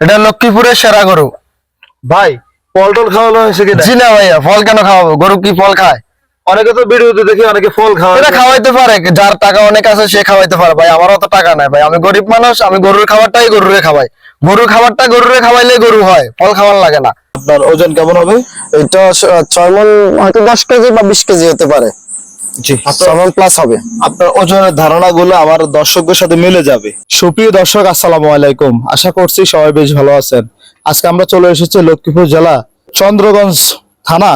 এটা লক্ষ্মীপুরের সেরা গরু। ভাই ফল টল খাওয়ানো হয়েছে কিনা? জি না ভাইয়া ফল কেন খাওয়াবো? গরু কি ফল খায়? অনেকে তো ভিডিওতে দেখি অনেকে ফল খাওয়ায়। এটা খাওয়াইতে পারে যার টাকা অনেক আছে সে খাওয়াইতে পারে। ভাই আমার অত টাকা নাই ভাই আমি গরিব মানুষ আমি গরুর খাবারটাই গরুরে খাওয়াই। গরুর খাবারটা গরুরে খাওয়াইলে গরু হয় ফল খাওয়ার লাগে না। আপনার ওজন কেমন হবে? এটা ছয় মন হয়তো দশ কেজি বা বিশ কেজি হতে পারে। জি ছয় প্লাস হবে। আপনার ওজনের ধারণাগুলো আমার দর্শকদের সাথে মিলে যাবে। সুপ্রিয় দর্শক আসসালামু আলাইকুম। আশা করছি সবাই বেশ ভালো আছেন। আজকে আমরা চলে এসেছি লক্ষ্মীপুর জেলা চন্দ্রগঞ্জ থানা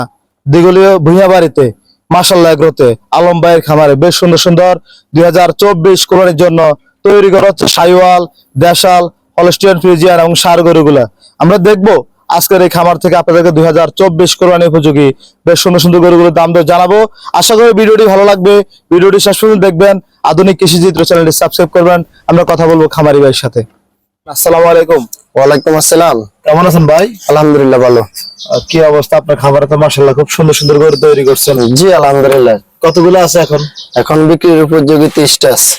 দিগলীয় ভুঁইয়াবাড়িতে মাসাল্লাহ এগ্রোতে। আলম ভাইয়ের খামারে বেশ সুন্দর সুন্দর দুই হাজার চব্বিশ কোরবানির জন্য তৈরি করা হচ্ছে সাইওয়াল দেশাল হলস্টিয়ান ফ্রিজিয়ান এবং সার গরুগুলা। আমরা দেখব আজকের এই খামার থেকে আপনাদেরকে দুই হাজার চব্বিশ কোরবানি উপযোগী বেশ সুন্দর সুন্দর গরুগুলোর দাম দর জানাব। আশা করি ভিডিওটি ভালো লাগবে। ভিডিওটি শেষ পর্যন্ত দেখবেন। আধুনিক কৃষি চিত্র চ্যানেলটি সাবস্ক্রাইব করবেন। আমরা কথা বলব খামারি ভাইয়ের সাথে। আসসালামু আলাইকুম। ওয়ালাইকুম আসসালাম। কেমন আছেন ভাই? আলহামদুলিল্লাহ ভালো। কি অবস্থা? আপনার খাবারে তো মার্শাল্লাহ খুব সুন্দর সুন্দর গরু তৈরি করছেন। জি আলহামদুলিল্লাহ। কতগুলো আছে এখন? এখন বিক্রির উপযোগী তিরিশটা আছে।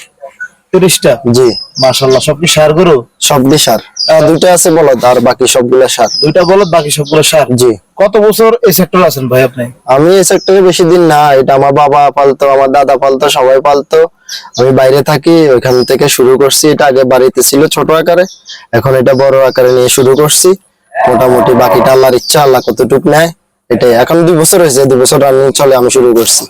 তিরিশটা? জি। মার্শাল্লাহ সব কি সার গরু? সব দিয়ে সার? দুইটা আছে বলদ আর বাকি সবগুলো সার। দুইটা বলদ বাকি সবগুলো সার? জি। কত বছর এই সেক্টর আছেন ভাই আপনি? আমি এই সেক্টরে বেশি দিন না এটা আমার বাবা পালতো আমার দাদা পালতো সবাই পালতো। আমি বাইরে থাকি ওইখান থেকে শুরু করছি এটা আগে বাড়িতে ছিল ছোট আকারে এখন এটা বড় আকারে নিয়ে শুরু করছি। মোটামুটি বাকিটা আল্লাহর ইচ্ছা আল্লাহ কতটুক নেয় এটাই। এখন দুই বছর হয়েছে দুই বছর রানিং চলে আমি শুরু করছি।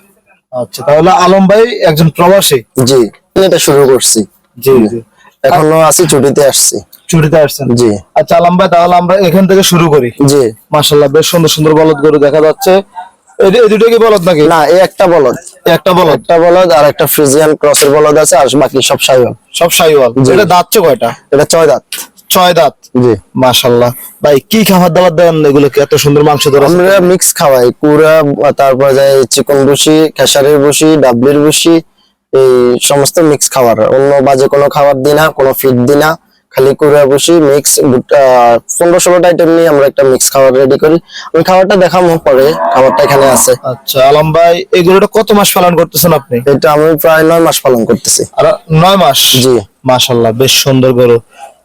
আচ্ছা তাহলে আলম ভাই একজন প্রবাসী? জি। এটা শুরু করছি। জি জি। এখনও আছি ছুটিতে আসছি। ছুটিতে আসছেন? জি। আচ্ছা আলম ভাই তাহলে আমরা এখান থেকে শুরু করি। জি। মার্শাল্লাহ বেশ সুন্দর সুন্দর বলদ গরু দেখা যাচ্ছে। এই এই দুটো কি বলদ নাকি? না এই একটা বলদ। একটা বলদ? একটা বলদ আর একটা ফ্রিজিয়ান ক্রসের বলদ আছে আর বাকি সব সাইওয়াল। সব সাইওয়াল। জি। এটা দাঁতছে কয়টা? এটা ছয় দাঁত। ছয় দাঁত? জি। ভাই কি খাবার দাবার দেন এগুলোকে? এত সুন্দর মাংস ধরে আমরা মিক্স খাওয়াই। কুড়া তারপর যায় চিকন বসি খেসারির বসি ডাবলির বসি এই সমস্ত মিক্স খাবার। অন্য বাজে কোনো খাবার দিই না কোনো ফিড দিই না। খালি কুড়া বসি মিক্স পনেরো ষোলোটা আইটেম নিয়ে আমরা একটা মিক্স খাবার রেডি করি। আমি খাবারটা দেখাবো পরে খাবারটা এখানে আছে। আচ্ছা আলম ভাই এই গরুটা কত মাস পালন করতেছেন আপনি? এটা আমি প্রায় নয় মাস পালন করতেছি। আর নয় মাস? জি। মাশাল্লাহ বেশ সুন্দর গরু।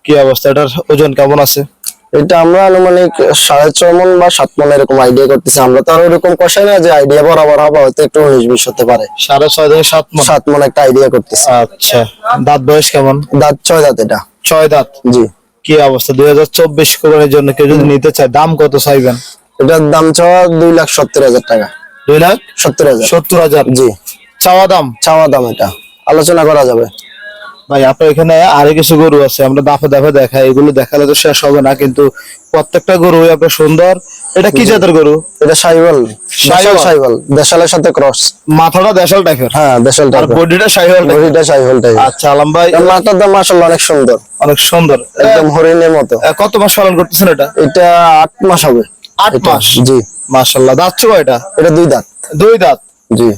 কি অবস্থা? এটার ওজন কেমন আছে? এটা আমরা আনুমানিক সাড়ে ছয় মন বা সাত মন এরকম আইডিয়া করতেছি। আমরা তো আর ওরকম কষাই না যে আইডিয়া বরাবর হবে হয়তো একটু উনিশ বিশ হতে পারে। সাড়ে ছয় থেকে সাত মাস সাত মন একটা আইডিয়া করতেছি। আচ্ছা। দাঁত বয়স কেমন? দাঁত ছয় দাঁত এটা। ছয় দাঁত? জি। কি অবস্থা? দুই হাজার চব্বিশ কোরবানির জন্য কেউ যদি নিতে চায় দাম কত চাইবেন? এটার দাম চাওয়া দুই লাখ সত্তর হাজার টাকা। দুই লাখ সত্তর হাজার। সত্তর হাজার? জি। চাওয়া দাম? চাওয়া দাম এটা। আলোচনা করা যাবে। ভাই আপনার এখানে আরও কিছু গরু আছে আমরা দাফে দাফে দেখাই এগুলো দেখালে তো শেষ হবে না কিন্তু প্রত্যেকটা গরু আপনার সুন্দর। এটা কি জাতের গরু? এটা সাইওয়াল। সাইওয়াল? সাইওয়াল। দেশালের সাথে ক্রস মাথাটা দেশাল টাইপের? হ্যাঁ দেশাল আর টাইপের। বডিটা সাইহল বডিটা সাইওয়াল টাইপ আচ্ছা আলম ভাই দাম আসলে অনেক সুন্দর। অনেক সুন্দর। একদম হরিণের মতো। কত মাস পালন করতেছেন এটা? এটা আট মাস হবে। আট মাস? জি। মাশাল্লাহ দাঁতছে কয়টা এটা দুই দাঁত। দুই দাঁত? জি।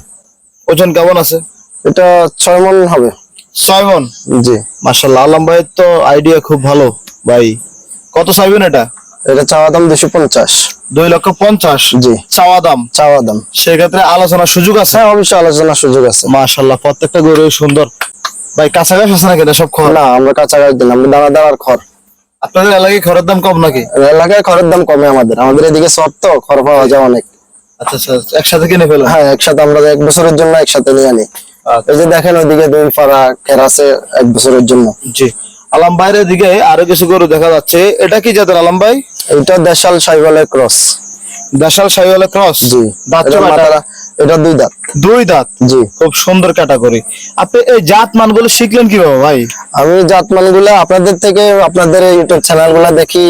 ওজন কেমন আছে? এটা ছয় মন হবে। ছয় মন জি। মাশাল্লাহ আলম ভাইয়ের তো আইডিয়া খুব ভালো ভাই। কত চাইবেন এটা? এটা চাওয়া দাম দুশো পঞ্চাশ। দুই লক্ষ পঞ্চাশ? জি। চাওয়া দাম? চাওয়া দাম। সেক্ষেত্রে আলোচনার সুযোগ আছে? হ্যাঁ অবশ্যই আলোচনার সুযোগ আছে। মাশাল্লাহ প্রত্যেকটা গরু সুন্দর। ভাই কাছাকাছি আছে নাকি সব খবর না আমরা কাছাকাছি দিন আমরা দানা দাঁড়ার খড়। আপনাদের এলাকায় খড়ের দাম কম নাকি? এলাকায় খড়ের দাম কমে আমাদের। আমাদের এদিকে সব তো খড় পাওয়া যায় অনেক। আচ্ছা আচ্ছা একসাথে কিনে ফেলেন? হ্যাঁ একসাথে আমরা এক বছরের জন্য একসাথে নিয়ে আনি। আচ্ছা, এই যে দেখেন ওইদিকে দুই পাড়া খের আছে এক বছরের জন্য। জি। আলম ভাইয়ের দিকে আরও কিছু গরু দেখা যাচ্ছে। এটা কি জাতের আলম ভাই? এটা দেশাল সাইবালের ক্রস। দেশাল সাইওয়ালা ক্রস? জি। দাঁত এটা দুই দাঁত। দুই দাঁত? জি। খুব সুন্দর ক্যাটাগরি। আপনি এই জাত মানগুলো শিখলেন কীভাবে ভাই? আমি জাতমানগুলা আপনাদের থেকে আপনাদের ইউটিউব চ্যানেলগুলা দেখি।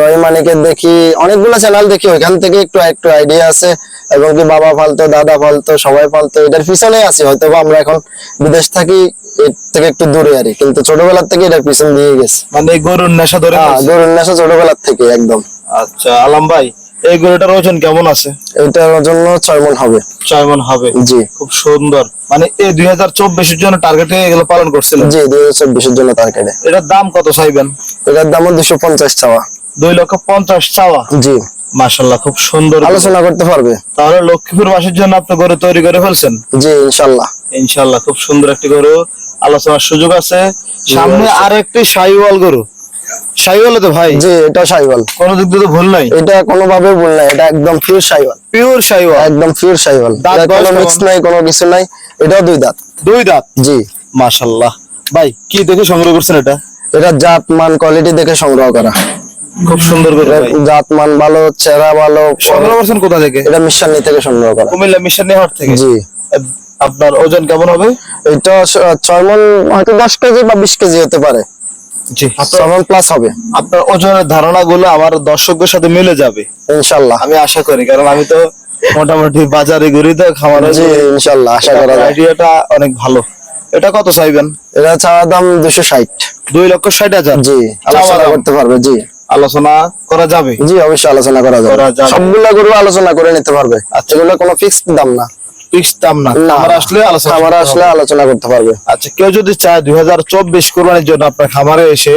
রয় মানিকের দেখি অনেকগুলো চ্যানেল দেখি ওইখান থেকে একটু একটু আইডিয়া আছে। এবং কি বাবা ফালতো দাদা ফালতো সবাই ফালতো এটার পিছনে আছি হয়তো আমরা এখন বিদেশ থাকি এর থেকে একটু দূরে আরি কিন্তু ছোটবেলার থেকে এটার পিছন দিয়ে গেছে। মানে এই গরুর নেশা ধরে গরুর নেশা ছোটবেলার থেকে একদম। আচ্ছা আলম ভাই এই গরুটার ওজন কেমন আছে? এটার জন্য ছয় মন হবে। ছয় মন হবে? জি। খুব সুন্দর। মানে এই দুই হাজার চব্বিশের জন্য টার্গেটে এগুলো পালন করছিলেন? জি দুই হাজার চব্বিশের জন্য তার কেটে এটার দাম কত চাইবেন? এটার দাম দুশো পঞ্চাশ চাওয়া। দুই লক্ষ পঞ্চাশ চাওয়া? জি। মাশাল্লাহ খুব সুন্দর আলোচনা করতে পারবে। তাহলে লক্ষ্মীপুর মাসের জন্য আপনি গরু তৈরি করে ফেলছেন? জি ইনশাল্লাহ। ইনশাল্লাহ খুব সুন্দর একটি গরু। আলোচনার সুযোগ আছে। সামনে আরেকটি সাইওয়াল গরু। সাইওয়ালে তো ভাই? জি এটা সাইওয়াল। কোনো দিক দিয়ে ভুল নাই? এটা কোনোভাবে ভুল নাই এটা একদম পিওর সাইওয়াল। পিওর সাইওয়াল? একদম পিওর সাইওয়াল। দাঁত কোনো মিক্স নাই কোনো কিছু নাই এটাও দুই দাঁত। দুই দাঁত? জি। মাশাল্লাহ ভাই কি দেখে সংগ্রহ করছেন এটা? এটা জাত মান কোয়ালিটি দেখে সংগ্রহ করা। খুব সুন্দর করে জাত মান ভালো চেহারা ভালো সংগ্রহ করছেন কোথা থেকে? এটা মিশানি থেকে সংগ্রহ করা। কুমিল্লা মিশন হাট থেকে? জি। আপনার ওজন কেমন হবে? এটা ছয় মন হয়তো দশ কেজি বা বিশ কেজি হতে পারে। জি ছয় প্লাস হবে। আপনার ওজনের ধারণাগুলো আমার দর্শকদের সাথে মিলে যাবে। ইনশাল্লাহ। আমি আশা করি কারণ আমি তো মোটামুটি বাজারে ঘুরি তো খামারে ইনশাল্লাহ আশা করা আইডিয়াটা অনেক ভালো। এটা কত চাইবেন? এটা চাওয়া দাম দুশো ষাট। দুই লক্ষ ষাট হাজার? জি আলোচনা করতে পারবে জি। আলোচনা করা যাবে? জি অবশ্যই আলোচনা করা যাবে। যাবে। সবগুলা গরু আলোচনা করে নিতে পারবে। আচ্ছা। এগুলো কোনো ফিক্সড দাম না। ফিক্স না। খামার আসলে আলোচনা খামার আসলে আলোচনা করতে পারবে। আচ্ছা কেউ যদি চায় দুই হাজার চব্বিশ কোরবানির জন্য আপনার খামারে এসে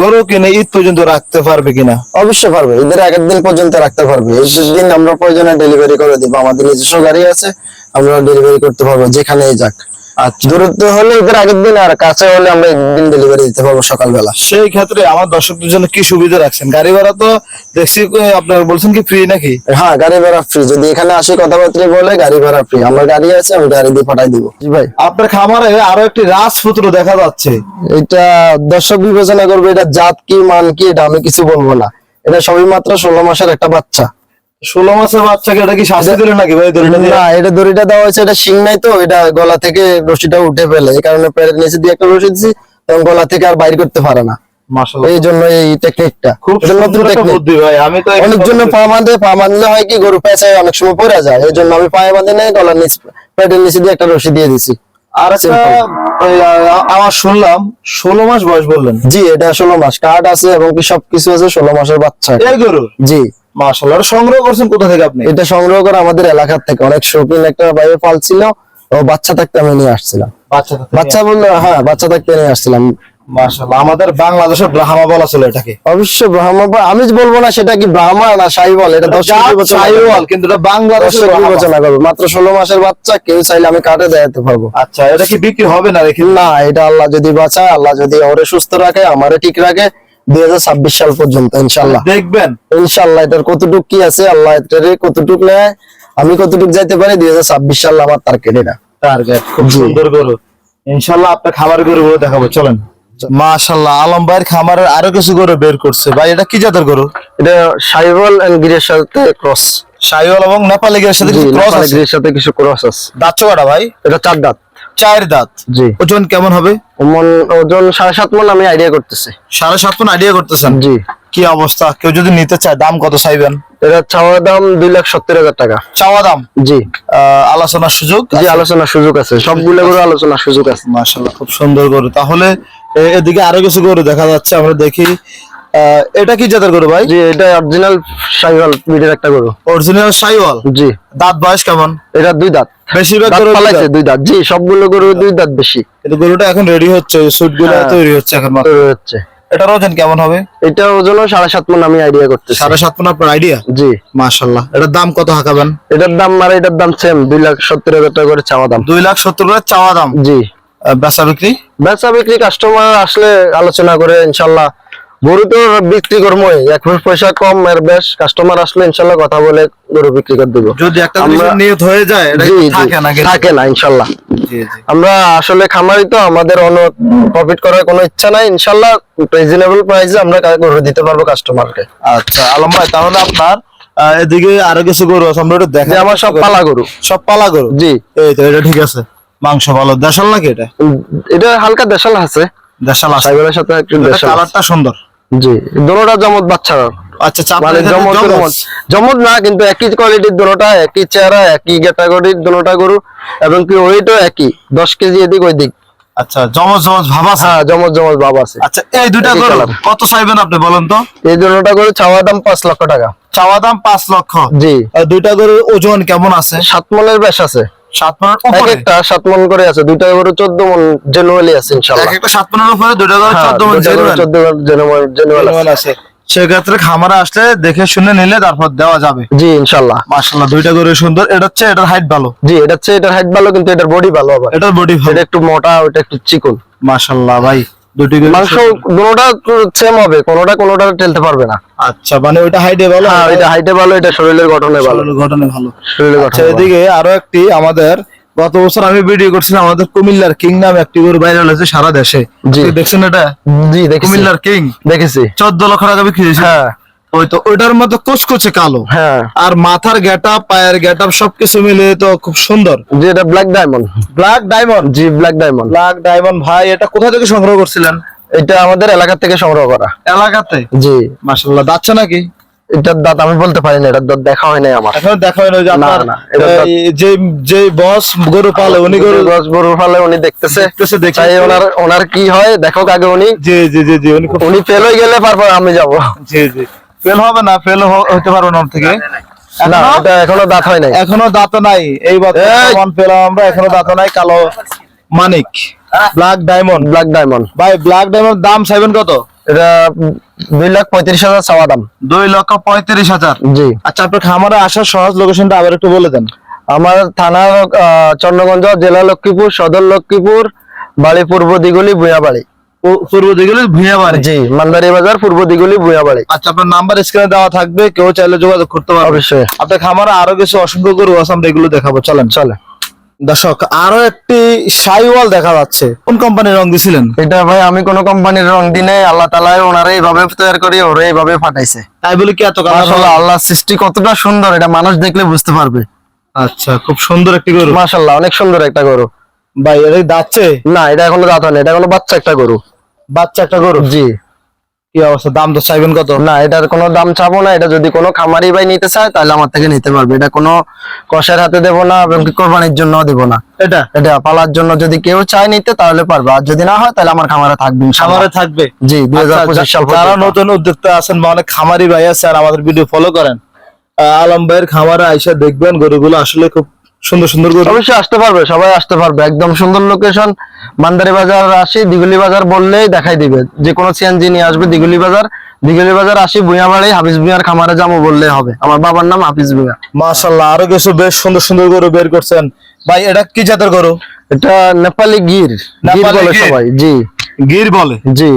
গরু কিনে ঈদ পর্যন্ত রাখতে পারবে কিনা? অবশ্যই পারবে। ঈদের আগের দিন পর্যন্ত রাখতে পারবে। এই দিন আমরা প্রয়োজনে ডেলিভারি করে দিব। আমাদের নিজস্ব গাড়ি আছে আমরা ডেলিভারি করতে পারব যেখানেই যাক। আচ্ছা। দূরত্ব হলে ঈদের আগের দিন আর কাছে হলে আমরা একদিন ডেলিভারি দিতে পারব সকালবেলা। সেই ক্ষেত্রে আমার দর্শকদের জন্য কি সুবিধা রাখছেন? গাড়ি ভাড়া তো দেখছি আপনার বলছেন কি ফ্রি নাকি? হ্যাঁ গাড়ি ভাড়া ফ্রি যদি এখানে আসি কথাবার্তা বলে গাড়ি ভাড়া ফ্রি আমার গাড়ি আছে আমি গাড়ি দিয়ে পাঠাই দিব। জি ভাই। আপনার খামারে আরও একটি রাজপুত্র দেখা যাচ্ছে। এটা দর্শক বিবেচনা করবে এটা জাত কি মান কি এটা আমি কিছু বলব না। এটা সবই মাত্র ষোলো মাসের একটা বাচ্চা। ষোলো মাসের বাচ্চাকে এটা কি শাস্তি দিলে নাকি? ভাই দড়িটা? না এটা দড়িটা দেওয়া হয়েছে এটা শিং নাই তো এটা গলা থেকে রশিটা উঠে ফেলে এই কারণে পেটের নিচে দিয়ে একটা রশি দিচ্ছি এবং গলা থেকে আর বাইর করতে পারে না। এই জন্য এই টেকনিকটা খুব এটা নতুন টেকনিক আমি তো অনেক জন্য পা বাঁধে পা বাঁধলে হয় কি গরু পেঁচায় অনেক সময় পড়ে যায় এই জন্য আমি পায়ে বাঁধে নেই গলার নিচ পেটের নিচে দিয়ে একটা রশি দিয়ে দিছি। আর আমার শুনলাম ষোলো মাস বয়স বললেন। জি এটা ষোলো মাস কার্ড আছে এবং কি সবকিছু আছে ষোলো মাসের বাচ্চা। গরু? জি। মাশাআল্লাহ সংগ্রহ করছেন কোথা থেকে আপনি? এটা সংগ্রহ করে আমাদের এলাকার থেকে। অনেক শৌখিন একটা বাইরে পাল ছিল ও বাচ্চা থাকতে আমি নিয়ে আসছিলাম। বাচ্চা বাচ্চা বলল হ্যাঁ বাচ্চা থাকতে নিয়ে আসছিলাম। মাশাআল্লাহ আমাদের বাংলাদেশের ব্রাহ্মা বলা ছিল এটাকে। অবশ্য ব্রাহ্মা আমি বলব না সেটা কি ব্রাহ্মা না সাইবল এটা দর্শক বিবেচনা কিন্তু এটা বিবেচনা করবে। মাত্র ষোলো মাসের বাচ্চা কেউ চাইলে আমি কাটে দেখাতে পারব। আচ্ছা এটা কি বিক্রি হবে না রেখে? না এটা আল্লাহ যদি বাঁচায় আল্লাহ যদি ওরে সুস্থ রাখে আমারে ঠিক রাখে দুই হাজার ছাব্বিশ সাল পর্যন্ত ইনশাল্লাহ দেখবেন। ইনশাল্লাহ এটার কতটুক কি আছে আল্লাহ এটারে কতটুক নেয় আমি কতটুক যাইতে পারি দুই হাজার ছাব্বিশ সাল আমার টার্গেট এটা। টার্গেট খুব সুন্দর গরু। ইনশাল্লাহ আপনার খামার গরু দেখাবো চলেন। মাশাল্লাহ আলম ভাইয়ের খামারের আরও কিছু গরু বের করছে। ভাই এটা কি জাতের গরু? এটা সাইবল এন্ড গিরের সাথে ক্রস সাইওয়াল এবং নেপালি গিরের সাথে কিছু ক্রস আছে? গিরের সাথে কিছু ক্রস আছে। দাঁত ভাই? এটা চার দাঁত। চার দাঁত। জি। ওজন কেমন হবে? মন ওজন সাড়ে সাত মন আমি আইডিয়া করতেছি। সাড়ে সাত মন আইডিয়া করতেছেন? জি। কি অবস্থা? কেউ যদি নিতে চায় দাম কত চাইবেন? এটা চাওয়ার দাম দুই লাখ সত্তর হাজার টাকা। চাওয়া দাম? জি। আলোচনার সুযোগ জি আলোচনার সুযোগ আছে। সবগুলো করে আলোচনার সুযোগ আছে। মাশাল্লাহ খুব সুন্দর করে তাহলে এদিকে আরও কিছু করে দেখা যাচ্ছে আমরা দেখি এটা কি জাতের গরু ভাই? জি এটা অরিজিনাল সাইওয়াল ব্রিডের একটা গরু। অরিজিনাল সাইওয়াল? জি। দাঁত বয়স কেমন? এটা দুই দাঁত। বেশিরভাগ গরু পালাইছে দুই দাঁত। জি সবগুলো গরু দুই দাঁত বেশি। কিন্তু গরুটা এখন রেডি হচ্ছে সুটগুলো হ্যাঁ। তৈরি হচ্ছে এখন। তৈরি হচ্ছে। এটার ওজন কেমন হবে? এটা ওজনও সাড়ে সাত মন আমি আইডিয়া করতেছি। সাড়ে সাত মন আপনার আইডিয়া জি। মাশাল্লাহ এটার দাম কত হাঁকাবেন? এটার দাম মানে এটার দাম সেম দুই লাখ সত্তর হাজার টাকা করে চাওয়া দাম। দুই লাখ সত্তর করে চাওয়া দাম? জি। বেচা বিক্রি? বেচা বিক্রি কাস্টমার আসলে আলোচনা করে ইনশাল্লাহ গরু তো বিক্রি করব এক পয়সা কম এর বেশ কাস্টমার আসলে ইনশাল্লাহ কথা বলে গরু বিক্রি করে দিব। যদি একটা নিয়ত হয়ে যায় থাকে না ইনশাল্লাহ। আমরা আসলে খামারি তো আমাদের অনেক প্রফিট করার কোনো ইচ্ছা নাই। ইনশাল্লাহ রিজনেবল প্রাইসে আমরা গরু দিতে পারব কাস্টমারকে আচ্ছা আলম ভাই তাহলে আপনার এদিকে আরও কিছু গরু আছে আমরা একটু আমার সব পালা গরু। সব পালা গরু? জি। এই তো এটা ঠিক আছে। মাংস ভালো দেশাল নাকি এটা? এটা হালকা দেশাল আছে। দেশাল আছে। সাথে একটু দেশাল কালারটা সুন্দর। জি দোনোটা জমত বাচ্চা আচ্ছা মানে না কিন্তু একই কোয়ালিটির দোনোটা একই চেহারা একই ক্যাটাগরির দোনোটা গরু এবং কি ওইটাও একই। দশ কেজি এদিক ওই দিক আচ্ছা জমজ জমজ ভাব আছে? হ্যাঁ আচ্ছা এই দুইটা একই গরু কত চাইবেন আপনি বলেন তো? এই দোনোটা গরু চাওয়া দাম পাঁচ লক্ষ টাকা। চাওয়া দাম পাঁচ লক্ষ। জি। দুইটা গরুর ওজন কেমন আছে? সাত মনের বেশ আছে। সাত মনের উপরে? একটা সাত মন করে আছে দুইটা করে চোদ্দ মন জেনুয়ালি আছে ইনশাল্লাহ একটা সাত মনের উপরে দুইটা গরু হ্যাঁ, চোদ্দ মন। চোদ্দ জেনুয়াল আছে। সেক্ষেত্রে খামারে আসলে দেখে শুনে নিলে তারপর দেওয়া যাবে। জি ইনশাল্লাহ মাশাল্লাহ দুইটা গরু সুন্দর এটা হচ্ছে এটার হাইট ভালো। জি এটা হচ্ছে এটার হাইট ভালো কিন্তু এটার বডি ভালো আবার। এটার বডি ভালো। এটা একটু মোটা ওটা একটু চিকন। মাশাল্লাহ ভাই। মাংস দুটোটা সেম হবে কোনোটা কোনোটা টেলতে পারবে না। আচ্ছা মানে ওইটা হাইটে ভালো? হ্যাঁ ওইটা হাইটে ভালো এটা শরীরের গঠনে ভালো। গঠনে ভালো। শরীরের আচ্ছা গঠনে এদিকে আরও একটি আমাদের গত বছর আমি ভিডিও করছিলাম আমাদের কুমিল্লার কিং নামে একটি গরু ভাইরাল হয়েছে সারা দেশে। দেখছেন এটা? জি কুমিল্লার কিং। দেখেছি। চোদ্দ লক্ষ টাকা বিক্রি হ্যাঁ। ওই তো ওইটার মতো কোচকোচে কালো। হ্যাঁ। আর মাথার গেটা পায়ের গেট সবকিছু মিলে তো খুব সুন্দর। জি এটা ব্ল্যাক ডায়মন্ড ব্ল্যাক ডায়মন্ড জি ব্ল্যাক ডায়মন্ড ব্ল্যাক ডায়মন্ড ভাই এটা কোথা থেকে সংগ্রহ করছিলেন? এটা আমাদের এলাকা থেকে সংগ্রহ করা। এলাকাতে? জি। মাসাল্লাহ যাচ্ছে নাকি? এটার দাঁত আমি বলতে পারি না এটার দাঁত দেখা হয় নাই আমার। এখন দেখা হয় না যে আপনার যে যে বস গরু পালে উনি গরু গরু গরুর ফলে উনি দেখতেছে। দেখতেছে, দেখে- চাই ওনার ওনার কি হয় দেখো আগে উনি। জি জি জি জি উনি উনি ফেল হয়ে গেলে তারপর আমি যাব। জি জি। ফেল হবে না ফেল হতে পারবে না থেকে। এখনো- এটা দাঁত হয় নাই। এখনও দাঁত নাই। এই এই! পেলাম আমরা এখনও দাঁত নাই। কালো মানিক। ব্ল্যাক ডায়মন্ড ব্ল্যাক ডায়মন্ড ভাই ব্ল্যাক ডায়মন্ড দাম চাইবেন কত? এটা দুই লাখ পঁয়ত্রিশ হাজার চাওয়া দাম। দুই লক্ষ পঁয়ত্রিশ হাজার। জি। আচ্ছা আপনার খামারে আসার সহজ লোকেশনটা আবার একটু বলে দেন। আমার থানা আহ, চন্দ্রগঞ্জ জেলা লক্ষ্মীপুর সদর লক্ষ্মীপুর বাড়ি পূর্ব দিগুলি বুয়াবাড়ি। পূর্ব দিকে ভুঁইয়া বাড়ি জি মান্দারি বাজার পূর্ব দিগুলি বুয়াবাড়ি আচ্ছা আপনার নাম্বার স্ক্রিনে দেওয়া থাকবে কেউ চাইলে যোগাযোগ করতে পারবে। অবশ্যই। আপনার খামারে আরও কিছু অসংখ্য গরু আছে আমরা এগুলো দেখাবো। চলেন। দর্শক আরও একটি সাইওয়াল দেখা যাচ্ছে। কোন কোম্পানির রং দিছিলেন? এটা ভাই আমি কোন কোম্পানির রং দিনে আল্লাহ ওনারা এইভাবে তৈরি করি ওরা এইভাবে ফাটাইছে তাই বলে কি এত আল্লাহ সৃষ্টি কতটা সুন্দর এটা মানুষ দেখলে বুঝতে পারবে। আচ্ছা খুব সুন্দর একটি গরু। মাশাল্লাহ অনেক সুন্দর একটা গরু। ভাই এটা দাচ্ছে না এটা এখনও দাঁত হয়নি এটা এখনও বাচ্চা একটা গরু। বাচ্চা একটা গরু? জি। কি অবস্থা? দাম তো চাইবেন কত? না এটার কোনো দাম চাবো না এটা যদি কোনো খামারি ভাই নিতে চায় তাহলে আমার থেকে নিতে পারবে। এটা কোনো কষের হাতে দেবো না এবং কোরবানির জন্য দেবো না। এটা? এটা পালার জন্য যদি কেউ চায় নিতে তাহলে পারবে। আর যদি না হয় তাহলে আমার খামারে থাকবে খামারে থাকবে? জি দুই হাজার আচ্ছা, পঁচিশ সাল যারা নতুন উদ্যোক্তা আছেন বা অনেক খামারি ভাই আছে আর আমাদের ভিডিও ফলো করেন আলম ভাইয়ের খামারে আইসা দেখবেন গরুগুলো আসলে খুব সুন্দর সুন্দর গরু। অবশ্যই আসতে পারবে সবাই আসতে পারবে। একদম সুন্দর লোকেশন মান্দারি বাজার আসি দিগুলি বাজার বললেই দেখাই দিবে। যে কোনো সিএনজি নিয়ে আসবে দিগুলি বাজার। দিগুলি বাজার আসি বুয়াবাড়ি হাফিজ ভুঁইয়ার খামারে যাব বললেই হবে। আমার বাবার নাম হাফিজ ভুঁইয়া মাশাল্লাহ আরও কিছু বেশ সুন্দর সুন্দর গরু বের করছেন। ভাই এটা কি জাতের গরু? এটা নেপালি গির। গির বলে সবাই জি। গির বলে? জি।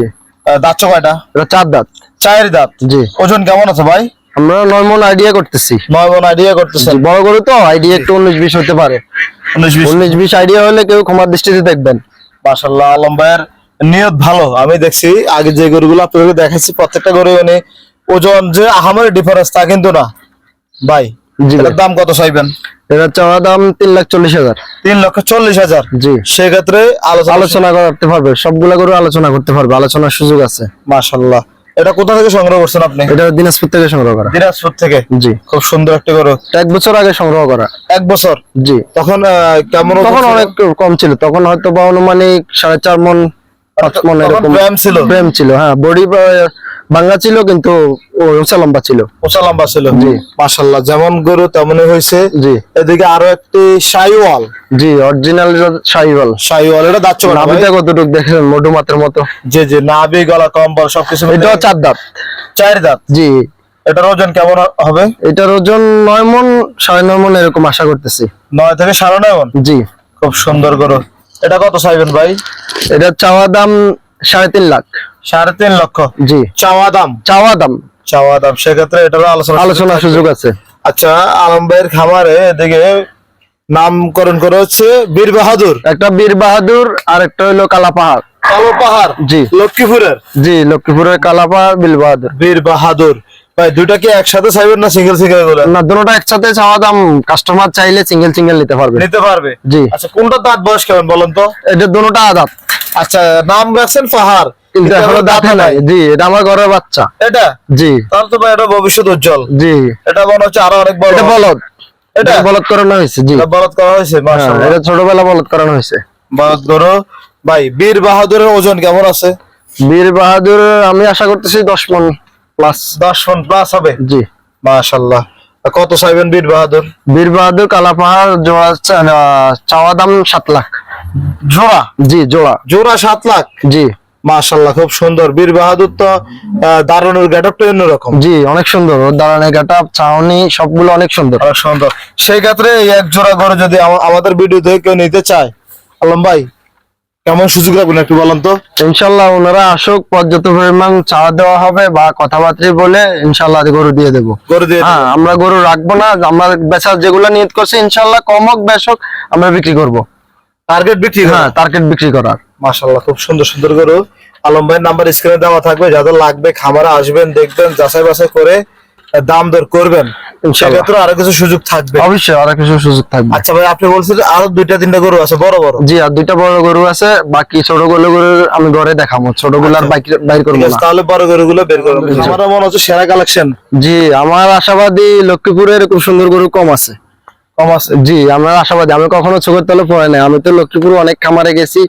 দাঁত কয়টা এটা চার দাঁত। চায়ের দাঁত? জি। ওজন কেমন আছে ভাই? আমরা নয় মন আইডিয়া করতেছি। নয় মন আইডিয়া করতেছেন। বড় গরু তো আইডিয়া একটু উনিশ বিশ হতে পারে। উনিশ বিশ। আইডিয়া হলে কেউ ক্ষমার দৃষ্টিতে দেখবেন। মাশাল্লাহ আলম ভাইয়ের নিয়ত ভালো। আমি দেখছি আগে যে গরুগুলো আপনাদেরকে দেখাচ্ছি প্রত্যেকটা গরু মানে ওজন যে আহামরি ডিফারেন্স তা কিন্তু না। ভাই এটার দাম কত চাইবেন? এটা চাওয়া দাম তিন লাখ চল্লিশ হাজার। তিন লক্ষ চল্লিশ হাজার। জি। সেক্ষেত্রে আলোচনা করতে পারবে সবগুলা গরু আলোচনা করতে পারবে আলোচনার সুযোগ আছে। মাশাল্লাহ এটা কোথা থেকে সংগ্রহ করছেন আপনি? এটা দিনাজপুর থেকে সংগ্রহ করা। দিনাজপুর থেকে? জি। খুব সুন্দর একটা গরু। এক বছর আগে সংগ্রহ করা। এক বছর? জি। তখন আহ, কেমন তখন অনেক কম ছিল। তখন হয়তো বা অনুমানিক সাড়ে চার মন পাঁচ মন এরকম প্রেম ছিল? প্রেম ছিল হ্যাঁ। বডি ভাঙ্গা ছিল কিন্তু উঁচা লম্বা ছিল। উঁচা লম্বা ছিল। জি। মাশাল্লাহ যেমন গরু তেমনই হয়েছে জি। এদিকে আরও একটি সাইওয়াল জি অরিজিনাল শাহিওয়াল সাইওয়াল এটা দাঁত চোখা নাভিটা কতটুক দেখেন মোটু মতো। জি জি নাভি গলা কম্বল সবকিছু এটাও চার দাঁত। চার দাঁত? জি। এটার ওজন কেমন হবে? এটার ওজন নয় মন সাড়ে নয় মন এরকম আশা করতেছি। নয় থেকে সাড়ে নয় মণ। জি। খুব সুন্দর গরু। এটা কত চাইবেন ভাই? এটা চাওয়া দাম সাড়ে তিন লাখ। সাড়ে তিন লক্ষ। জি। চাওয়া দাম? চাওয়া দাম। চাওয়া দাম সেক্ষেত্রে এটারও আলোচনা আলোচনার সুযোগ আছে। আচ্ছা আলম ভাইয়ের খামারে এদিকে নামকরণ করে হচ্ছে বীর বাহাদুর। একটা বীর বাহাদুর আর একটা হইল কালা পাহাড়। কালো পাহাড়? জি। লক্ষ্মীপুরের? জি লক্ষ্মীপুরের কালা পাহাড় বীর বাহাদুর। বীর বাহাদুর। ভাই দুইটা কি একসাথে চাইবেন না সিঙ্গেল সিঙ্গেলগুলো না দুটোটা একসাথে চাওয়া দাম কাস্টমার চাইলে সিঙ্গেল সিঙ্গেল নিতে পারবে। নিতে পারবে? জি। আচ্ছা কোনটা দাঁত বয়স কেমন বলেন তো? এটা দুটোটা আদাত আচ্ছা নাম রাখছেন পাহাড় কিন্তু এখনও দাঁতে নাই। জি এটা আমার ঘরের বাচ্চা। এটা? জি। তাহলে তো ভাই এটা ভবিষ্যৎ উজ্জ্বল। জি। এটা মনে হচ্ছে আরও অনেক বড় এটা বলদ। এটা? এটা বলদ করানো হয়েছে জি। বলদ করা হয়েছে হ্যাঁ, মাশাআল্লাহ। এটা ছোটবেলা বলদ করানো হয়েছে। বলদ গরু। ভাই বীর বাহাদুরের ওজন কেমন আছে? বীর বাহাদুর আমি আশা করতেছি দশ মন প্লাস দশ মন প্লাস হবে? জি। মাশাআল্লাহ। কত চাইবেন বীর বাহাদুর? বীর বাহাদুর কালাপাহাড় জোড়া চাওয়া দাম সাত লাখ। জোড়া? জি জোড়া। জোড়া সাত লাখ? জি। মাশাআল্লাহ খুব সুন্দর। বীর বাহাদুর তো দারুণের গেটআপটা অন্যরকম। জি অনেক সুন্দর। ওর দাঁড়ানোর গাটা চাউনি সবগুলো অনেক সুন্দর। অনেক সুন্দর। সেই ক্ষেত্রে এক জোড়া গরু যদি আমাদের ভিডিও দেখে কেউ নিতে চায় আলম ভাই কেমন সুযোগ রাখবেন একটু বলেন তো? ইনশাল্লাহ ওনারা আসুক পর্যাপ্ত পরিমাণ চাওয়া দেওয়া হবে বা কথাবার্তা বলে ইনশাল্লাহ গরু দিয়ে দেবো। গরু দিয়ে হ্যাঁ আমরা গরু রাখব না আমরা বেচার যেগুলো নিয়ত করছি ইনশাল্লাহ কম হোক বেশ হোক আমরা বিক্রি করব। টার্গেট বিক্রি হ্যাঁ টার্গেট বিক্রি করার। মাশাল্লাহ খুব সুন্দর সুন্দর গরু। আলম ভাইয়ের নাম্বার স্ক্রিনে দেওয়া থাকবে যাদের লাগবে খামারে আসবেন দেখবেন যাচাই বাছাই করে দাম দর করবেন। সেক্ষেত্রে আরও কিছু সুযোগ থাকবে। অবশ্যই আর কিছু সুযোগ থাকবে। আচ্ছা ভাই আপনি বলছিলেন আরও দুইটা তিনটা গরু আছে বড় বড়। জি আর দুইটা বড় গরু আছে বাকি ছোট গরু আমি ঘরে দেখাবো। ছোটগুলো আর বাইক বাইর ঠিক করব না। তাহলে বড় গরু গুলো বের করুন। আমার মনে হচ্ছে সেরা কালেকশন জি আমার আশাবাদী লক্ষ্মীপুরে এরকম সুন্দর গরু কম আছে। কম জি আমরা আশাবাদী। আমি কখনো চোখের তলে পড়ে নাই। আমি তো লক্ষ্মীপুর অনেক খামারে গেছি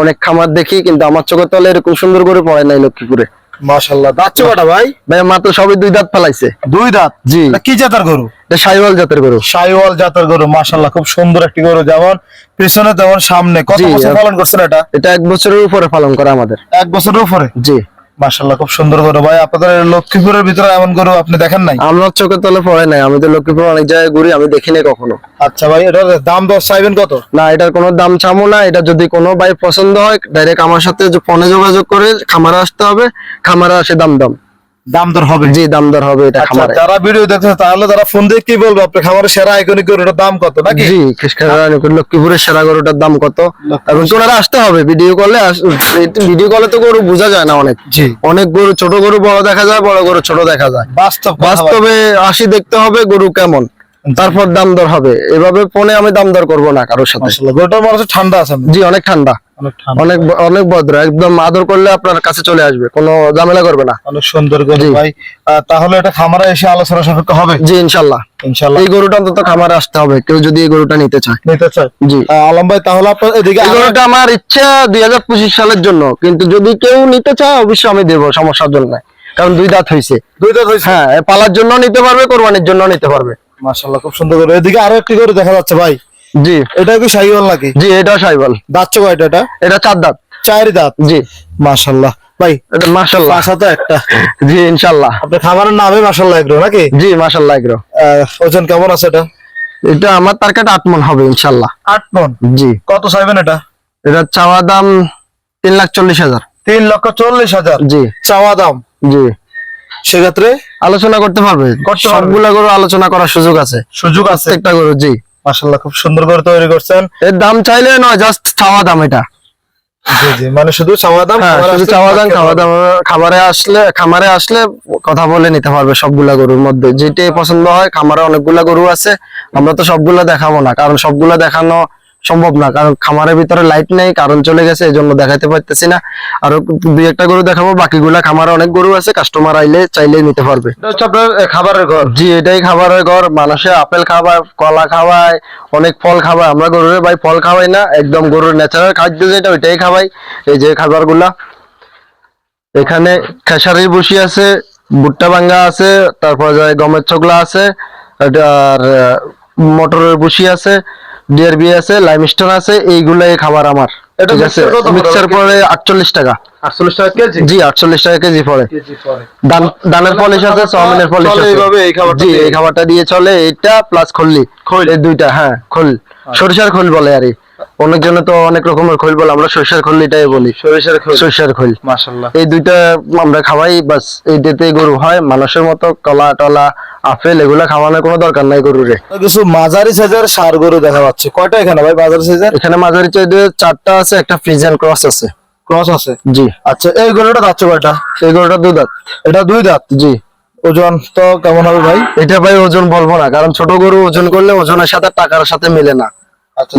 অনেক খামার দেখি কিন্তু আমার চোখের তলে এরকম সুন্দর করে পড়ে নাই লক্ষ্মীপুরে। মাশাল্লাহ দাচ্ছে কটা ভাই? ভাই মাত্র সবই দুই দাঁত ফেলাইছে। দুই দাঁত? জি। কি জাতের গরু? এটা সাইওয়াল জাতের গরু। সাইওয়াল জাতের গরু মাশাল্লাহ খুব সুন্দর একটি গরু। যেমন পিছনে তেমন সামনে। কত বছর পালন করছেন এটা? এটা এক বছরের উপরে পালন করা আমাদের। এক বছরের উপরে? জি। মাশাল্লাহ খুব সুন্দর গরু। ভাই আপনাদের লক্ষ্মীপুরের ভিতরে এমন গরু আপনি দেখেন নাই? আমার চোখের তলে পড়ে নাই। আমি তো লক্ষ্মীপুর অনেক জায়গায় ঘুরি আমি দেখিনি কখনো। আচ্ছা ভাই এটার দাম দর চাইবেন কত? না এটার কোনো দাম চামো না। এটা যদি কোনো ভাই পছন্দ হয় ডাইরেক্ট আমার সাথে ফোনে যোগাযোগ করে খামারে আসতে হবে খামারে আসে দাম দাম দাম দর হবে? জি দাম দর হবে এটা আচ্ছা খামারে। যারা ভিডিও দেখছে তাহলে যারা ফোন দিয়ে কি বলব আপনি খামারের সেরা আইকনিক গরুটার দাম কত নাকি? জি খিসখানা লক্ষ্মীপুরের সেরা গরুটার দাম কত? এবং ওনারা আসতে হবে ভিডিও কলে ভিডিও কলে তো গরু বোঝা যায় না অনেক। জি। অনেক গরু ছোট গরু বড় দেখা যায় বড় গরু ছোট দেখা যায়। বাস্তব বাস্তবে আসি দেখতে হবে গরু কেমন। তারপর দাম দর হবে। এভাবে ফোনে আমি দাম দর করব না কারোর সাথে। গরুটার ঠান্ডা আছে জি অনেক ঠান্ডা। অনেক অনেক ভদ্র। একদম আদর করলে আপনার কাছে চলে আসবে কোনো ঝামেলা করবে না। অনেক সুন্দর গরু ভাই। তাহলে এটা খামারে এসে আলোচনা সাপেক্ষ হবে? জি ইনশাল্লাহ ইনশাল্লাহ এই গরুটা অন্তত খামারে আসতে হবে কেউ যদি এই গরুটা নিতে চায়। নিতে চাই জি। আলম ভাই তাহলে আপনার এদিকে এই গরুটা আমার ইচ্ছা দুই হাজার পঁচিশ সালের জন্য কিন্তু যদি কেউ নিতে চায় অবশ্যই আমি দেবো সমস্যার জন্য। কারণ দুই দাঁত হয়েছে দুইটা হয়েছে হ্যাঁ পালার জন্য নিতে পারবে কোরবানির জন্য নিতে পারবে। মাশাআল্লাহ খুব সুন্দর গরু এদিকে আরও একটি গরু দেখা যাচ্ছে ভাই। জি। এটা কি শাহিওয়াল নাকি? জি এটা সাইবল দাঁত কয়টা এটা এটা? চার দাঁত। চারি দাঁত? জি। মাশাআল্লাহ। ভাই এটা মাসাল্লাহ পাশা তো একটা। জি ইনশাল্লাহ আপনার খামারের নামে মাশাআল্লাহ এগুলো নাকি? জি মাসাল্লাহ এগ্রো। ওজন কেমন আছে এটা? এটা আমার টার্গেট আট মন হবে ইনশাল্লাহ আট মন? জি। কত চাইবেন এটা? এটা চাওয়া দাম তিন লাখ চল্লিশ হাজার। তিন লক্ষ চল্লিশ হাজার। জি। চাওয়া দাম? জি। সেক্ষেত্রে আলোচনা করতে পারবে। সবগুলা গরু আলোচনা করার সুযোগ আছে। সুযোগ আছে। প্রত্যেকটা গরু জি। মাশাআল্লাহ খুব সুন্দর করে তৈরি করছেন। এর দাম চাইলে নয় জাস্ট চাওয়া দাম এটা। জি জি মানে শুধু চাওয়া দাম শুধু আসলে চাওয়া দাম খাওয়া দাম খামারে আসলে খামারে আসলে কথা বলে নিতে পারবে সবগুলা গরুর মধ্যে। যেটাই পছন্দ হয় খামারে অনেকগুলা গরু আছে আমরা তো সবগুলা দেখাবো না কারণ সবগুলা দেখানো সম্ভব না কারণ খামারের ভিতরে লাইট নেই কারণ চলে গেছে এই জন্য দেখাতে পারতেছি না। আর দুই একটা গরু দেখাবো বাকিগুলা খামারে অনেক গরু আছে কাস্টমার আইলে চাইলে নিতে পারবে। আপনার খাবারের ঘর। জি এটাই খাবারের ঘর মানুষে আপেল খাওয়ায় কলা খাওয়ায় অনেক ফল খাওয়ায়। আমরা গরুরে ভাই ফল খাওয়াই না একদম গরুর ন্যাচারাল খাদ্য যেটা ওইটাই খাওয়াই। এই যে খাবারগুলা। এখানে খেসারি বসি আছে ভুট্টা ভাঙ্গা আছে তারপর যায় গমের ছোকলা আছে আর মটরের বসি আছে। ডিআরবি আছে লাইমস্টোন আছে এইগুলাই খাবার আমার। এটা ঠিক আছে? মিক্সার পরে আটচল্লিশ টাকা। আটচল্লিশ টাকা কেজি? জি আটচল্লিশ টাকা কেজি পড়ে। দানের পলিশ আছে চাউমিনের পলিশ চলে আছে। এইভাবে এই খাবারটা দিয়ে? এই খাবারটা দিয়ে চলে এটা প্লাস খল্লি খোল। এই দুইটা হ্যাঁ খোল। সরিষার খোল বলে আরে অনেকজনে তো অনেক রকমের খোল বলে আমরা সরিষার খোলটাই বলি। সরিষার খোল। সরিষার খোল। মাশাআল্লাহ। এই দুইটা আমরা খাওয়াই বাস এইটাতে গরু হয় মানুষের মতো কলা টলা আপেল এগুলা খাওয়ানোর কোনো দরকার নাই গরুরে। কিছু মাঝারি সাইজের সার গরু দেখা যাচ্ছে। কয়টা এখানে ভাই মাঝারি সাইজের? এখানে মাঝারি চাইতে চারটা আছে একটা ফ্রিজিয়ান ক্রস আছে। ক্রস আছে? জি। আচ্ছা এই গরুটা যাচ্ছে কয়টা? এই গরুটা দুই দাঁত। এটা দুই দাঁত? জি। ওজন তো কেমন হবে ভাই? এটা ভাই ওজন বলব না কারণ ছোট গরু ওজন করলে ওজনের সাথে টাকার সাথে মেলে না।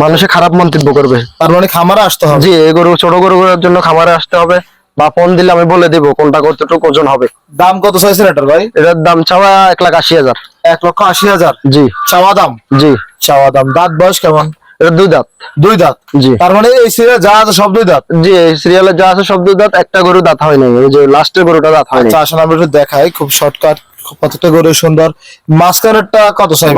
মানুষে খারাপ মন্তব্য করবে। তার মানে খামারে আসতে হবে? জি এই গরু ছোট গরুগুলোর জন্য খামারে আসতে হবে। বা ফোন দিলে আমি বলে দিব কোনটা কতটুকু ওজন হবে। দাম কত চাইছেন এটার ভাই? এটার দাম চাওয়া এক লাখ আশি হাজার। এক লক্ষ আশি হাজার? জি। চাওয়া দাম? জি। চাওয়া দাম। দাঁত বয়স কেমন? এটা দুই দাঁত। দুই দাঁত? জি। তার মানে এই সিরিয়াল যা আছে সব দুই দাঁত? জি এই সিরিয়ালে যা আছে সব দুই দাঁত একটা গরু দাঁত হয় নাই। ওই যে লাস্টের গরুটা দাঁত হয় আচ্ছা আসলে আমরা একটু দেখাই। খুব শর্টকাট কতটা গরু সুন্দর। মাঝখানেরটা কত চাই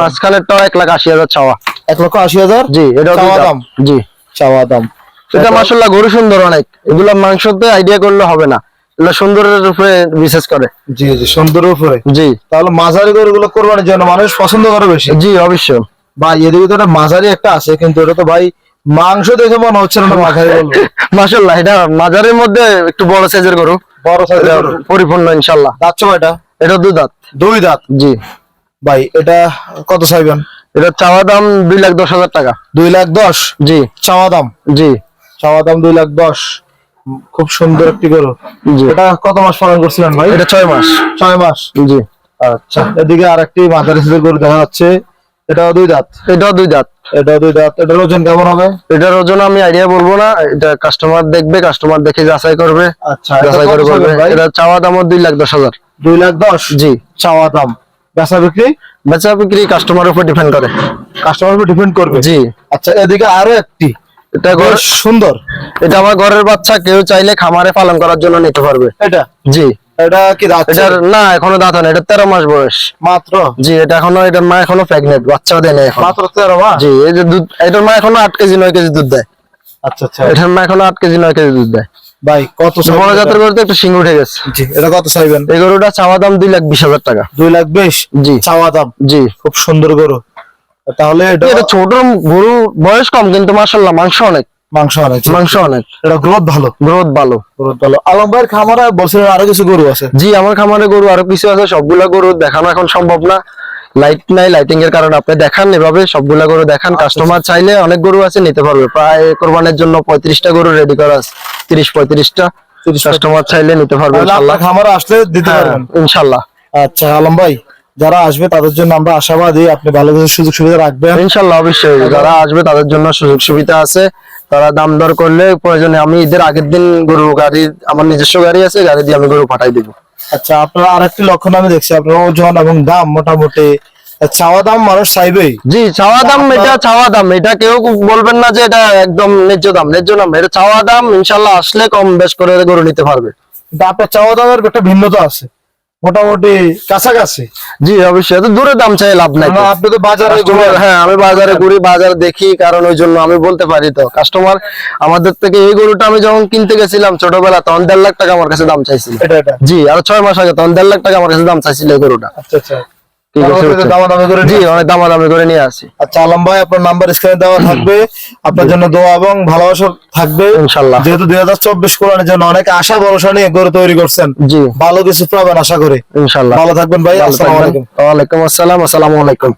এক লাখ আশি হাজার চাওয়া। এক লক্ষ আশি হাজার জি চাওয়া দাম। জি চাওয়া দাম। এটা মাসাল্লাহ গরু সুন্দর অনেক। এগুলা মাংসতে আইডিয়া করলে হবে না। এগুলো সুন্দরের উপরে বিশেষ করে। জি জি সুন্দর উপরে। জি। তাহলে মাঝারি গরুগুলো কোরবানির জন্য মানুষ পছন্দ করে বেশি। জি অবশ্যই। ভাই এদিকে তো একটা মাঝারি একটা আছে কিন্তু এটা তো ভাই মাংস দেখে মনে হচ্ছে না বলব মাশাল্লাহ এটা মাজারের মধ্যে একটু বড় সাইজের গরু। বড় সাইজের পরিপূর্ণ ইনশাল্লাহ দাঁত কয়টা এটা দুই দাঁত। দুই দাঁত? জি। ভাই এটা কত চাইবেন? এটা চাওয়া দাম দুই লাখ দশ হাজার টাকা। দুই লাখ দশ? জি। চাওয়া দাম? জি। চাওয়া দাম দুই লাখ দশ। খুব সুন্দর একটি গরু। এটা কত মাস পালন করছিলেন ভাই? এটা ছয় মাস। ছয় মাস? জি। আচ্ছা এদিকে আর একটি মাথার গরু দেখা যাচ্ছে। এটাও দুই দাঁত? এটাও দুই দাঁত। এটাও দুই দাঁত। এটার ওজন কেমন হবে? এটার ওজন আমি আইডিয়া বলব না। এটা কাস্টমার দেখবে কাস্টমার দেখে যাচাই করবে। আচ্ছা এটা যাচাই করে বলবে? এটা চাওয়া দাম দুই লাখ দশ হাজার। দুই লাখ দশ? জি। চাওয়া দাম। বেচা বিক্রি? বেচা বিক্রি কাস্টমার উপর ডিপেন্ড করে। কাস্টমার উপর ডিপেন্ড করবে? জি। আচ্ছা এদিকে আরও একটি। এটা ঘর সুন্দর। এটা আমার ঘরের বাচ্চা কেউ চাইলে খামারে পালন করার জন্য নিতে পারবে। এটা? জি। এটা কি দাঁত? এটার না এখনও দাঁত না এটা তেরো মাস বয়স। মাত্র? জি এটা এখনও এটার মা এখনও প্রেগনেন্ট বাচ্চাও দেয় না এখন। মাত্র তেরো মাস? জি এই যে দুধ এটার মা এখনও আট কেজি নয় কেজি দুধ দেয়। আচ্ছা আচ্ছা। এটার মা এখনও আট কেজি নয় কেজি দুধ দেয়। ভাই কত বড় জাতের গরুতে একটু সিং উঠে গেছে। জি এটা কত চাইবেন? এই গরুটা চাওয়া দাম দুই লাখ বিশ হাজার টাকা। দুই লাখ বিশ? জি। চাওয়া দাম? জি। খুব সুন্দর গরু। তাহলে এটা ছোট গরু বয়স কম কিন্তু মাসাল্লাহ মাংস অনেক। মাংস অনেক মাংস অনেক। এটা গ্রোথ ভালো। গ্রোথ ভালো। গ্রোথ ভালো। আলম ভাইয়ের খামারে বলছিলেন আরও কিছু গরু আছে। জি আমার খামারে গরু আরও কিছু আছে সবগুলা গরু দেখানো এখন সম্ভব না। লাইট নাই লাইটিং এর কারণে আপনি দেখান এভাবে সবগুলা গরু দেখান। কাস্টমার চাইলে অনেক গরু আছে নিতে পারবে। প্রায় কোরবানের জন্য পঁয়ত্রিশটা গরু রেডি করা আছে। তিরিশ পঁয়ত্রিশটা। কাস্টমার চাইলে নিতে পারবে ইনশাল্লাহ। আসলে দিতে হ্যাঁ, পারবেন। ইনশাল্লাহ। আচ্ছা আলম ভাই যারা আসবে তাদের জন্য আমরা আশাবাদী আপনি ভালো কিছু সুযোগ সুবিধা রাখবেন। ইনশাল্লাহ অবশ্যই। যারা আসবে তাদের জন্য সুযোগ সুবিধা আছে। তারা দাম দর করলে প্রয়োজনে আমি ঈদের আগের দিন গরু গাড়ি আমার নিজস্ব গাড়ি আছে গাড়ি দিয়ে আমি গরু পাঠাই দিব। আচ্ছা আপনার আরেকটি লক্ষণ আমি দেখছি আপনার ওজন এবং দাম মোটামুটি। চাওয়া দাম মানুষ চাইবেই। জি চাওয়া দাম এটা চাওয়া দাম এটা কেউ বলবেন না যে এটা একদম ন্যায্য দাম ন্যায্য দাম এটা চাওয়া দাম ইনশাল্লাহ আসলে কম বেশ করে গড়ে নিতে পারবে। আপনার চাওয়া দামের একটা ভিন্নতা আছে। মোটামুটি কাছাকাছি। জি অবশ্যই। এত দূরে দাম চাই লাভ নাই আপনি তো বাজারে হ্যাঁ আমি বাজারে ঘুরি বাজার দেখি কারণ ওই জন্য আমি বলতে পারি তো। কাস্টমার আমাদের থেকে এই গরুটা আমি যখন কিনতে গেছিলাম ছোটবেলা তখন দেড় লাখ টাকা আমার কাছে দাম চাইছিল। জি আর ছয় মাস আগে তখন দেড় লাখ টাকা আমার কাছে দাম চাইছিল এই গরুটা। আচ্ছা আচ্ছা। আচ্ছা আপনার নাম্বার স্ক্রিনে দেওয়া থাকবে। আপনার জন্য দোয়া এবং ভালোবাসা থাকবে। যেহেতু দুই হাজার চব্বিশ কোরআনের জন্য অনেক আশা ভরসা নিয়ে তৈরি করছেন। জি। ভালো কিছু পাবেন আশা করি। ইনশাল্লাহ। ভালো থাকবেন ভাই আসসালাম আসসালামু আলাইকুম। আসসালামু আলাইকুম।